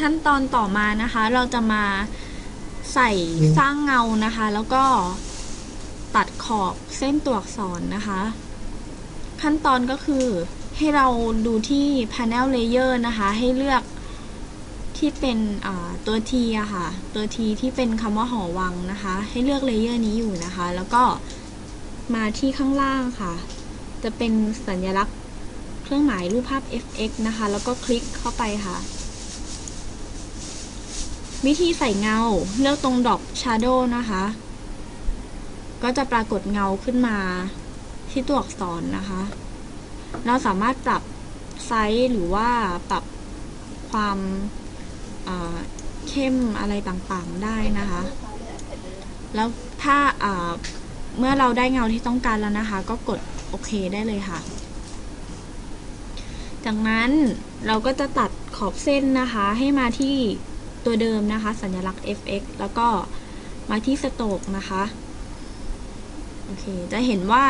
ขั้นตอนต่อมานะคะ เราจะมาใส่สร้างเงานะคะ แล้วก็ตัดขอบเส้นตัวอักษรนะคะ ขั้นตอนก็คือให้เราดูที่ panel layer นะคะ ให้เลือกที่เป็นตัว T อะค่ะ ตัว T ที่เป็นคำว่าหอวังนะคะ ให้เลือกเลเยอร์นี้อยู่นะคะ แล้วก็มาที่ข้างล่างค่ะ จะเป็นสัญลักษณ์เครื่องหมายรูปภาพ fx นะคะ แล้วก็คลิกเข้าไปค่ะ วิธีใส่เงาเลือกตรงดอก shadow นะคะ ก็จะปรากฏเงาขึ้นมาที่ตัวอักษรนะคะ เราสามารถปรับไซส์หรือว่าปรับความอ่าเข้มอะไรต่างๆได้นะคะ แล้วถ้าอ่าเมื่อเราได้เงาที่ต้องการแล้วนะคะ ก็กดโอเคได้เลยค่ะ จากนั้นเราก็จะตัดขอบเส้นนะคะให้มาที่ ตัวเดิมนะคะ สัญลักษณ์ fx แล้วก็มาที่สโตกนะคะโอเคจะเห็นว่า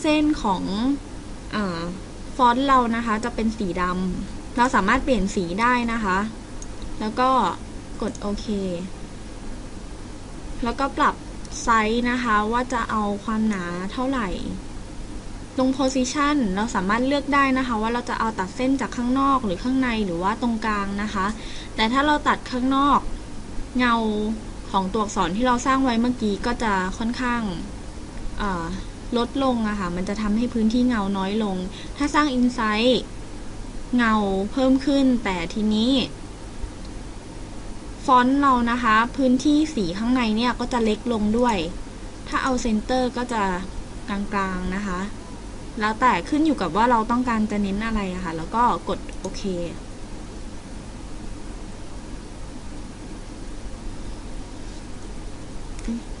เส้นของอฟอนต์เรานะคะ จะเป็นสีดำเราสามารถเปลี่ยนสีได้นะคะ แล้วก็กดโอเค แล้วก็ปรับไซส์นะคะว่าจะเอาความหนาเท่าไหร่ ตรง position เราสามารถเลือกได้นะคะ ว่าเราจะเอาตัดเส้นจากข้างนอกหรือข้างในหรือว่าตรงกลางนะคะ แต่ถ้าเราตัดข้างนอกเงาของตัวอักษรที่เราสร้างไว้เมื่อกี้ก็จะค่อนข้างลดลงอะค่ะ มันจะทำให้พื้นที่เงาน้อยลง ถ้าสร้าง insight เงาเพิ่มขึ้น แต่ทีนี้ ฟอนต์เรานะคะ พื้นที่สีข้างในเนี่ยก็จะเล็กลงด้วย ถ้าเอาเซนเตอร์ก็จะกลางๆนะคะ แล้วแต่ขึ้นอยู่กับว่าเราต้องการจะเน้นอะไรอะค่ะ แล้วก็กดโอเคอ